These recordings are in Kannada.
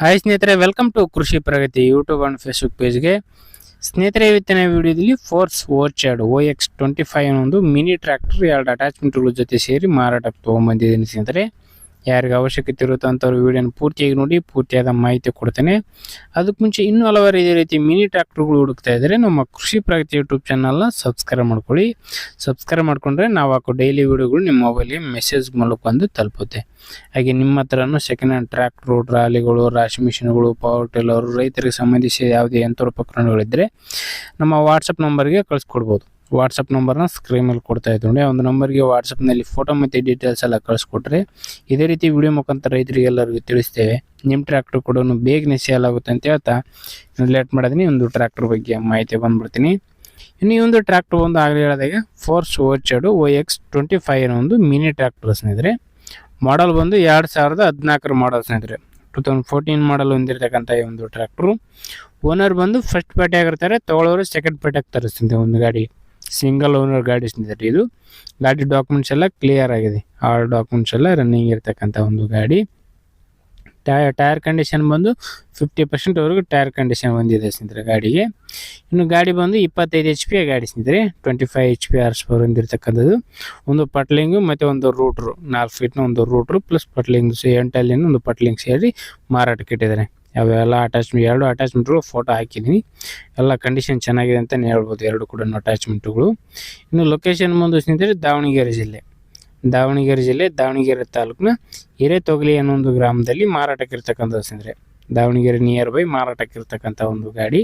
ಹಾಯ್ ಸ್ನೇಹಿತರೆ welcome to Krishi Pragati YouTube and Facebook ಪೇಜ್ಗೆ ಸ್ನೇಹಿತರೆ, ಇವತ್ತಿನ ವಿಡಿಯೋದಲ್ಲಿ Force Orchard O X twenty five ಒಂದು ಮಿನಿ ಟ್ರ್ಯಾಕ್ಟರ್ ಎರಡು ಅಟ್ಯಾಚ್ಮೆಂಟ್ಗಳ ಜೊತೆ ಸೇರಿ ಮಾರಾಟಕ್ಕೆ ತೊಗೊಂಬಂದಿದ್ದೀನಿ ಸ್ನೇಹಿತರೆ. ಯಾರಿಗೆ ಅವಶ್ಯಕತೆ ಇರುತ್ತೋ ವಿಡಿಯೋನ ಪೂರ್ತಿಯಾಗಿ ನೋಡಿ, ಪೂರ್ತಿಯಾದ ಮಾಹಿತಿ ಕೊಡ್ತೇನೆ. ಅದಕ್ಕೆ ಮುಂಚೆ ಇನ್ನೂ ಹಲವಾರು ಇದೇ ರೀತಿ ಮಿನಿ ಟ್ರ್ಯಾಕ್ಟರ್ಗಳು ಹುಡುಕ್ತಾ ಇದ್ದರೆ ನಮ್ಮ ಕೃಷಿ ಪ್ರಗತಿ ಯೂಟ್ಯೂಬ್ ಚಾನಲ್ನ ಸಬ್ಸ್ಕ್ರೈಬ್ ಮಾಡ್ಕೊಳ್ಳಿ. ಸಬ್ಸ್ಕ್ರೈಬ್ ಮಾಡಿಕೊಂಡ್ರೆ ನಾವು ಹಾಕೋ ಡೈಲಿ ವಿಡಿಯೋಗಳು ನಿಮ್ಮ ಮೊಬೈಲ್ಗೆ ಮೆಸೇಜ್ ಮೂಲಕ ಬಂದು ತಲುಪುತ್ತೆ. ಹಾಗೆ ನಿಮ್ಮ ಹತ್ರನೂ ಸೆಕೆಂಡ್ ಹ್ಯಾಂಡ್ ಟ್ರ್ಯಾಕ್ಟ್ರು, ಟ್ರಾಲಿಗಳು, ರಾಶಿ ಮಿಷಿನ್ಗಳು ಪವರ್ ಟೇಲರು ರೈತರಿಗೆ ಸಂಬಂಧಿಸಿದ ಯಾವುದೇ ಯಂತ್ರೋಪಕರಣಗಳಿದ್ದರೆ ನಮ್ಮ ವಾಟ್ಸಪ್ ನಂಬರ್ಗೆ ಕಳಿಸ್ಕೊಡ್ಬೋದು. ವಾಟ್ಸಪ್ ನಂಬರ್ನ ಸ್ಕ್ರೀನ್ ಮೇಲೆ ಕೊಡ್ತಾ ನೋಡಿ. ಒಂದು ನಂಬರ್ಗೆ ವಾಟ್ಸಪ್ನಲ್ಲಿ ಫೋಟೋ ಮತ್ತು ಡೀಟೇಲ್ಸ್ ಎಲ್ಲ ಕಳಿಸ್ಕೊಟ್ರೆ ಇದೇ ರೀತಿ ವಿಡಿಯೋ ಮುಖಾಂತರ ರೈತರಿಗೆ ಎಲ್ಲರಿಗೂ ತಿಳಿಸ್ತೇವೆ. ನಿಮ್ಮ ಟ್ರ್ಯಾಕ್ಟರ್ ಕೂಡ ಬೇಗನೆ ಸೇಲ್ ಆಗುತ್ತೆ ಅಂತ ಹೇಳ್ತಾ ಲೇಟ್ ಮಾಡೋದೀನಿ. ಒಂದು ಟ್ರ್ಯಾಕ್ಟರ್ ಬಗ್ಗೆ ಮಾಹಿತಿ ಬಂದ್ಬಿಡ್ತೀನಿ. ಇನ್ನು ಈ ಒಂದು ಟ್ರ್ಯಾಕ್ಟರ್ ಒಂದು ಆಗಲಿ ಹೇಳಿದಾಗ Force Orchard O X twenty five ಅನ್ನೋ ಒಂದು ಮಿನಿ ಟ್ರ್ಯಾಕ್ಟರ್ ಸ್ನೇಹಿತರೆ. ಮಾಡಲ್ ಬಂದು ಎರಡು ಸಾವಿರದ ಹದಿನಾಲ್ಕರ ಮಾಡಲ್ ಸ್ನೇಹಿತರೆ. ಟೂ ತೌಸಂಡ್ ಫೋರ್ಟೀನ್ ಮಾಡಲ್ ಹೊಂದಿರತಕ್ಕಂಥ ಈ ಒಂದು ಟ್ರ್ಯಾಕ್ಟ್ರು ಓನರ್ ಬಂದು ಫಸ್ಟ್ ಪೇಟೆ ಆಗಿರ್ತಾರೆ, ತಗೊಳ್ಳೋರು ಸೆಕೆಂಡ್ ಪೇಟೆ ಆಗ್ತಾರೆ ಸ್ನೇಹಿತರೆ ಒಂದು ಗಾಡಿ. ಸಿಂಗಲ್ ಓನರ್ ಗಾಡಿ ಸ್ನೇಹಿತರೆ ಇದು ಗಾಡಿ ಡಾಕ್ಯುಮೆಂಟ್ಸ್ ಎಲ್ಲ ಕ್ಲಿಯರ್ ಆಗಿದೆ. ಆಲ್ ಡಾಕ್ಯುಮೆಂಟ್ಸ್ ಎಲ್ಲ ರನ್ನಿಂಗ್ ಇರ್ತಕ್ಕಂಥ ಒಂದು ಗಾಡಿ. ಟೈರ್ ಟೈರ್ ಕಂಡೀಷನ್ ಬಂದು ಫಿಫ್ಟಿ ಪರ್ಸೆಂಟ್ವರೆಗೂ ಟೈರ್ ಕಂಡೀಷನ್ ಬಂದಿದೆ ಸ್ನೇಹಿತರೆ ಗಾಡಿಗೆ. ಇನ್ನು ಗಾಡಿ ಬಂದು ಇಪ್ಪತ್ತೈದು ಎಚ್ ಪಿ ಗಾಡಿ ಸ್ನೇಹಿತರೆ. Twenty five H P horse power ಹೊಂದಿರತಕ್ಕಂಥದ್ದು ಒಂದು ಪಟ್ಲಿಂಗು ಮತ್ತು ಒಂದು ರೂಟ್ರು ನಾಲ್ಕು ಫೀಟ್ನ ಒಂದು ರೂಟ್ರು ಪ್ಲಸ್ ಪಟ್ಲಿಂಗ್ ಎಂಟಲ್ಲಿನ ಒಂದು ಪಟ್ಲಿಂಗ್ ಸೇರಿ ಮಾರಾಟಕ್ಕೆ ಇಟ್ಟಿದ್ದಾರೆ. ಅವೆಲ್ಲ ಅಟ್ಯಾಚ್ಮೆಂಟ್ ಎರಡು ಅಟ್ಯಾಚ್ಮೆಂಟ್ಗಳು ಫೋಟೋ ಹಾಕಿದ್ದೀನಿ ಎಲ್ಲ ಕಂಡೀಷನ್ ಚೆನ್ನಾಗಿದೆ ಅಂತಲೇ ಹೇಳ್ಬೋದು ಎರಡು ಕೂಡ ಅಟ್ಯಾಚ್ಮೆಂಟ್ಗಳು ಇನ್ನು ಲೊಕೇಶನ್ ಬಂದು ಸ್ನೇಹಿತರೆ ದಾವಣಗೆರೆ ಜಿಲ್ಲೆ. ದಾವಣಗೆರೆ ಜಿಲ್ಲೆ, ದಾವಣಗೆರೆ ತಾಲೂಕಿನ ಹಿರೇತೊಗಲಿ ಅನ್ನೋ ಒಂದು ಗ್ರಾಮದಲ್ಲಿ ಮಾರಾಟಕ್ಕೆ ಇರ್ತಕ್ಕಂಥ ಸ್ನೇಹಿತರೆ. ದಾವಣಗೆರೆ ನಿಯರ್ ಬೈ ಮಾರಾಟಕ್ಕೆ ಇರ್ತಕ್ಕಂಥ ಒಂದು ಗಾಡಿ.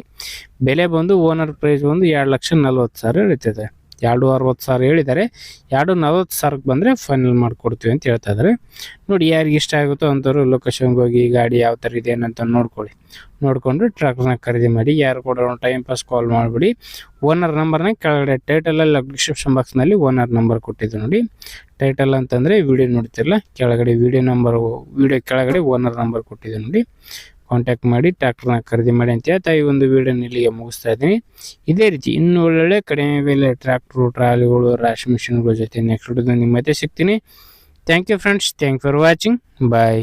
ಬೆಲೆ ಬಂದು ಓನರ್ ಪ್ರೈಸ್ ಬಂದು ಎರಡು ಲಕ್ಷ ನಲ್ವತ್ತು ಸಾವಿರ ಇರ್ತದೆ. ಎರಡು ಅರವತ್ತು ಸಾವಿರ ಹೇಳಿದ್ದಾರೆ. ಎರಡು ನಲ್ವತ್ತು ಸಾವಿರಕ್ಕೆ ಬಂದರೆ ಫೈನಲ್ ಮಾಡಿಕೊಡ್ತೀವಿ ಅಂತ ಹೇಳ್ತಾ ಇದ್ದಾರೆ ನೋಡಿ ಯಾರಿಗೆ ಇಷ್ಟ ಆಗುತ್ತೋ ಅಂಥವ್ರು ಲೊಕೇಶನ್ಗೆ ಹೋಗಿ ಗಾಡಿ ಯಾವ ಥರ ಇದೆ ಏನಂತ ನೋಡ್ಕೊಳ್ಳಿ. ನೋಡಿಕೊಂಡು ಟ್ರ್ಯಾಕ್ಟರ್ನ ಖರೀದಿ ಮಾಡಿ, ಯಾರು ಕೂಡ ಟೈಮ್ ಪಾಸ್ ಕಾಲ್ ಮಾಡಿಬಿಡಿ. ಓನರ್ ನಂಬರ್ನ ಕೆಳಗಡೆ ಟೈಟಲಲ್ಲಿ ಡಿಸ್ಕ್ರಿಪ್ಷನ್ ಬಾಕ್ಸ್ನಲ್ಲಿ ಓನರ್ ನಂಬರ್ ಕೊಟ್ಟಿದ್ದು ನೋಡಿ. ಟೈಟಲ್ ಅಂತಂದರೆ ವಿಡಿಯೋ ನೋಡ್ತಿರಲ್ಲ, ಕೆಳಗಡೆ ವಿಡಿಯೋ ನಂಬರ್ ವಿಡಿಯೋ ಕೆಳಗಡೆ ಓನರ್ ನಂಬರ್ ಕೊಟ್ಟಿದ್ದು ನೋಡಿ. ಕಾಂಟ್ಯಾಕ್ಟ್ ಮಾಡಿ ಟ್ರ್ಯಾಕ್ಟರ್ನ ಖರೀದಿ ಮಾಡಿ ಅಂತ ಹೇಳ್ತಾ ಈ ಒಂದು ವಿಡಿಯೋನ ಇಲ್ಲಿಗೆ ಮುಗಿಸ್ತಾ ಇದ್ದೀನಿ. ಇದೇ ರೀತಿ ಇನ್ನು ಒಳ್ಳೊಳ್ಳೆ ಕಡಿಮೆ ಬೆಲೆ ಟ್ರ್ಯಾಕ್ಟ್ರು ಟ್ರಾಲಿಗಳು, ರಾಶಿ ಮಿಷಿನ್ಗಳ ಜೊತೆ ನೆಕ್ಸ್ಟ್ ವಿಡಿಯೋದಲ್ಲಿ ನಿಮ್ಮ ಮತ್ತೆ ಸಿಗ್ತೀನಿ. Thank you friends thank for watching bye